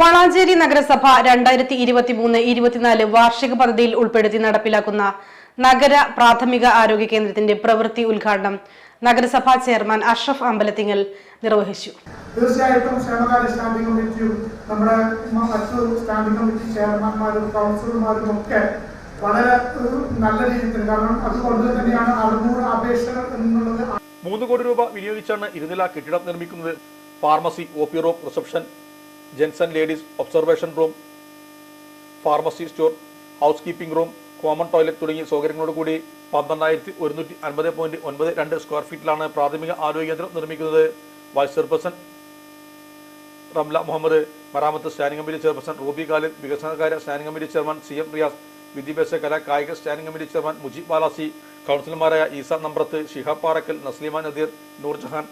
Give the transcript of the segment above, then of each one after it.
വളാഞ്ചേരി നഗരസഭ രണ്ടായിരത്തി ഇരുപത്തി മൂന്ന് ഇരുപത്തിനാല് വാർഷിക പദ്ധതിയിൽ ഉൾപ്പെടുത്തി നടപ്പിലാക്കുന്ന നഗര പ്രാഥമിക ആരോഗ്യ കേന്ദ്രത്തിന്റെ പ്രവൃത്തി ഉദ്ഘാടനം നഗരസഭാ ചെയർമാൻ അഷ്റഫ് അമ്പലത്തിങ്ങൽ നിർവഹിച്ചു. തീർച്ചയായിട്ടും ക്ഷേമകാര്യ സ്റ്റാൻഡിംഗ് കമ്മിറ്റിയും നമ്മുടെ മറ്റു സ്റ്റാൻഡിംഗ് കമ്മിറ്റി ചെയർമാൻമാരും കൗൺസിലർമാരും ഒക്കെ വളരെ നല്ല രീതിയിൽ കാരണം അതുകൊണ്ട് തന്നെയാണ് അറുന്നൂറ് അപേക്ഷകൾ എന്നുള്ളത്. മൂന്ന് കോടി രൂപ വിനിയോഗിച്ചാണ് ഇരുനില കെട്ടിടം നിർമ്മിക്കുന്നത്. Pharmacy O P reception gents and ladies observation room pharmacy store house keeping room common toilet തുടങ്ങിയ സൗകര്യങ്ങളോട് കൂടി പന്ത്രണ്ടായിരത്തി ഒരുന്നൂറ്റി അൻപത് പോയിന്റ് ഒൻപത് രണ്ട് സ്ക്വയർ ഫീറ്റിലാണ് പ്രാഥമിക ആരോഗ്യ കേന്ദ്രം നിർമ്മിക്കുന്നത്. Vice chairperson Ramla Muhammad മറാമത്ത് standing committee chairperson Ruby Khalid വികസനകാര്യ standing committee chairman C M Riyas വിദ്യാഭ്യാസ കലാ കായിക standing committee chairman Mujeeb Balasi കൗൺസിലർമാരായ ഈസ നമ്പ്രത്ത് ഷിഹാബ് പാറക്കൽ നസ്ലിമ നദീർ നൂർജഹാൻ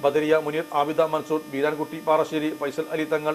ബദരിയ മുനീർ ആബിദ മൻസൂർ ബീരാൻകുട്ടി പാറശ്ശേരി ഫൈസൽ അലി തങ്ങൾ